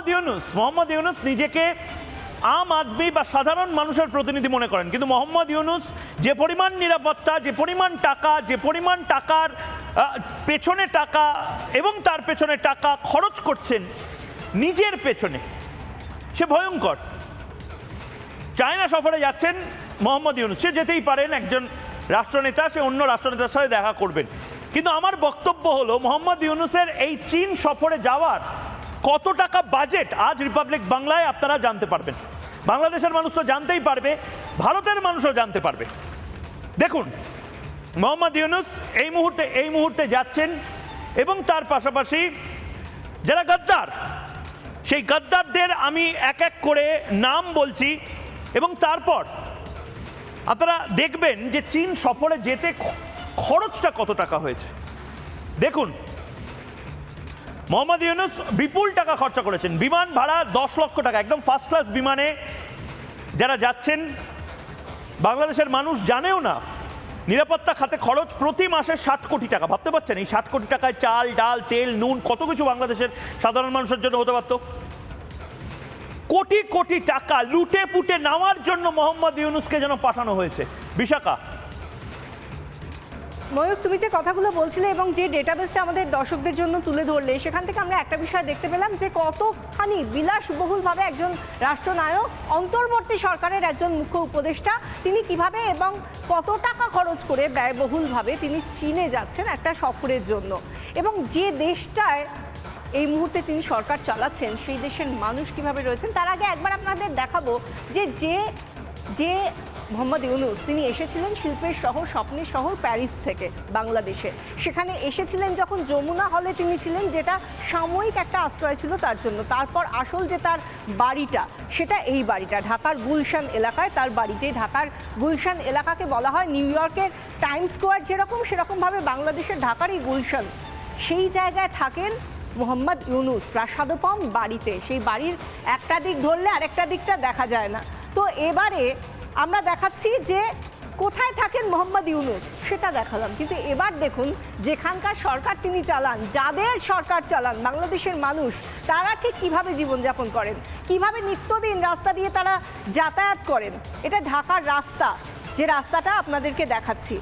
মোহাম্মদ ইউনুস মোহাম্মদ ইউনুস নিজেকে আম আদমি বা সাধারণ মানুষের প্রতিনিধি মনে করেন। কিন্তু মোহাম্মদ ইউনুস যে পরিমাণ নিরাপত্তা, যে পরিমাণ টাকা, যে পরিমাণ টাকার পেছনে টাকা এবং তার পেছনে টাকা খরচ করছেন নিজের পেছনে, সে ভয়ঙ্কর। চায়না সফরে যাচ্ছেন মোহাম্মদ ইউনুস সে যেতেই পারেন, একজন রাষ্ট্রনেতা, সে অন্য রাষ্ট্রনেতার সাথে দেখা করবেন। কিন্তু আমার বক্তব্য হলো মোহাম্মদ ইউনুসের এই চীন সফরে যাওয়ার কত টাকা বাজেট আজ রিপাবলিক বাংলায় আপনারা জানতে পারবেন। বাংলাদেশের মানুষ তো জানতেই পারবে, ভারতের মানুষও জানতে পারবে। দেখুন, মোহাম্মদ ইউনুস এই মুহূর্তে এই মুহূর্তে যাচ্ছেন এবং তার পাশাপাশি যারা গদ্দার, সেই গদ্দারদের আমি এক এক করে নাম বলছি এবং তারপর আপনারা দেখবেন যে চীন সফরে যেতে খরচটা কত টাকা হয়েছে। দেখুন মোহাম্মদ ইউনুস বিপুল টাকা খরচা করেছেন। বিমান ভাড়া দশ লক্ষ টাকা, একদম ফার্স্ট ক্লাস বিমানে যারা যাচ্ছেন, বাংলাদেশের মানুষ জানেও না, নিরাপত্তা খাতে খরচ প্রতি মাসে ষাট কোটি টাকা। ভাবতে পারছেন এই ষাট কোটি টাকায় চাল, ডাল, তেল, নুন, কত কিছু বাংলাদেশের সাধারণ মানুষের জন্য হতে পারতো? কোটি কোটি টাকা লুটে পুটে নেওয়ার জন্য মোহাম্মদ ইউনুসকে যেন পাঠানো হয়েছে। বিশাখা ময়ূক তুমি যে কথাগুলো বলছিলে এবং যে ডেটাবেসটা আমাদের দর্শকদের জন্য তুলে ধরলে, সেখান থেকে আমরা একটা বিষয় দেখতে পেলাম যে কতখানি বিলাসবহুলভাবে একজন রাষ্ট্রনায়ক, অন্তর্বর্তী সরকারের একজন মুখ্য উপদেষ্টা, তিনি কীভাবে এবং কত টাকা খরচ করে ব্যয়বহুলভাবে তিনি চীনে যাচ্ছেন একটা সফরের জন্য। এবং যে দেশটায় এই মুহূর্তে তিনি সরকার চালাচ্ছেন, সেই দেশের মানুষ কীভাবে রয়েছেন, তার আগে একবার আপনাদের দেখাবো যে যে মোহাম্মদ ইউনুস, তিনি এসেছিলেন শিল্পের শহর স্বপ্নের শহর প্যারিস থেকে বাংলাদেশে। সেখানে এসেছিলেন যখন যমুনা হলে তিনি ছিলেন, যেটা সাময়িক একটা আশ্রয় ছিল তার জন্য। তারপর আসল যে তার বাড়িটা, সেটা এই বাড়িটা, ঢাকার গুলশান এলাকায় তার বাড়ি, যে ঢাকার গুলশান এলাকাকে বলা হয় নিউ ইয়র্কের টাইম স্কোয়ার যেরকম, সেরকমভাবে বাংলাদেশের ঢাকারই গুলশান। সেই জায়গায় থাকেন মোহাম্মদ ইউনুস প্রাসাদোপম বাড়িতে। সেই বাড়ির একটা দিক ধরলে আরেকটা দিকটা দেখা যায় না। তো এবারে আমরা দেখাচ্ছি যে কোথায় থাকেন মোহাম্মদ ইউনুস, সেটা দেখালাম। কিন্তু এবার দেখুন, যেখানকার সরকার তিনি চালান, যাদের সরকার চালান, বাংলাদেশের মানুষ, তারা ঠিক কীভাবে জীবনযাপন করেন? কীভাবে নিত্যদিন রাস্তা দিয়ে তারা যাতায়াত করেন? এটা ঢাকার রাস্তা। যে রাস্তাটা আপনাদেরকে দেখাচ্ছি।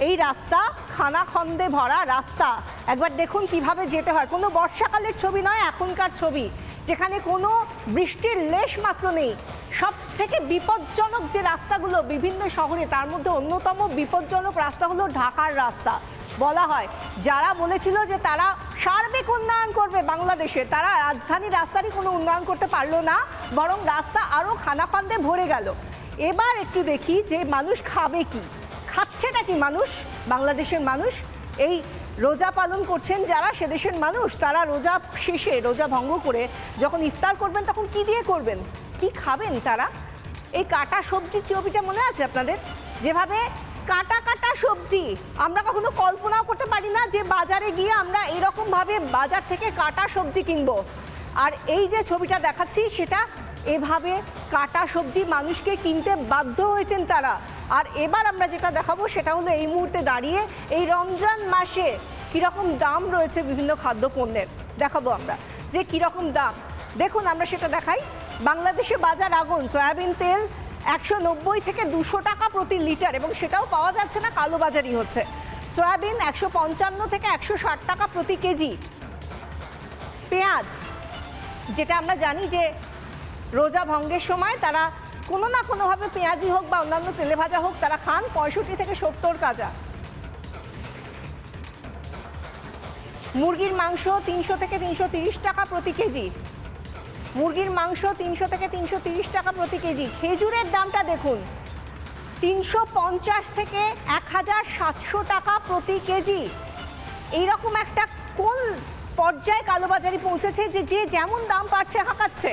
এই রাস্তা, খানাখন্দে ভরা রাস্তা। একবার দেখুন কীভাবে যেতে হয়। কোনো বর্ষাকালের ছবি নয়, এখনকার ছবি। যেখানে কোনো বৃষ্টির লেশ মাত্র নেই। সব থেকে বিপজ্জনক যে রাস্তাগুলো বিভিন্ন শহরে, তার মধ্যে অন্যতম বিপজ্জনক রাস্তা হলো ঢাকার রাস্তা। বলা হয়, যারা বলেছিল যে তারা সার্বিক উন্নয়ন করবে বাংলাদেশে, তারা রাজধানী রাস্তারই কোনো উন্নয়ন করতে পারল না, বরং রাস্তা আরও খানাপান্দে ভরে গেল। এবার একটু দেখি যে মানুষ খাবে কি? খাচ্ছেটা কি মানুষ? বাংলাদেশের মানুষ এই রোজা পালন করছেন যারা সেদেশের মানুষ, তারা রোজা শেষে রোজা ভঙ্গ করে যখন ইফতার করবেন তখন কি দিয়ে করবেন? কি খাবেন তারা? এই কাটা সবজি ছবিটা মনে আছে আপনাদের? যেভাবে কাটা কাটা সবজি আমরা কখনো কল্পনাও করতে পারি না যে বাজারে গিয়ে আমরা এরকমভাবে বাজার থেকে কাটা সবজি কিনবো। আর এই যে ছবিটা দেখাচ্ছি সেটা এভাবে কাটা সবজি মানুষকে কিনতে বাধ্য হয়েছেন তারা। আর এবার আমরা যেটা দেখাবো সেটা হলো এই মুহূর্তে দাঁড়িয়ে এই রমজান মাসে কীরকম দাম রয়েছে বিভিন্ন খাদ্যপণ্যের। দেখাবো আমরা যে কীরকম দাম। দেখুন, আমরা সেটা দেখাই। বাংলাদেশে বাজার আগুন, সয়াবিন তেল একশো নব্বই থেকে দুশো টাকা প্রতি লিটার এবং সেটাও পাওয়া যাচ্ছে না কালোবাজারি হচ্ছে। সয়াবিন একশো পঞ্চান্ন থেকে একশো ষাট টাকা প্রতি কেজি। পেঁয়াজ, যেটা আমরা জানি যে রোজা ভঙ্গের সময় তারা কোনো না কোনোভাবে পেঁয়াজি হোক বা অন্যান্য তেলে ভাজা হোক, তারা খান পঁয়ষট্টি থেকে সত্তর কাজা। মুরগির মাংস তিনশো থেকে তিনশো টাকা প্রতি কেজি। মুরগির মাংস তিনশো থেকে তিনশো টাকা প্রতি কেজি। খেজুরের দামটা দেখুন, তিনশো পঞ্চাশ থেকে এক হাজার সাতশো টাকা প্রতি কেজি। এইরকম একটা কোন পর্যায়ে কালোবাজারি পৌঁছেছে যে যে যেমন দাম পাচ্ছে হাঁকাচ্ছে?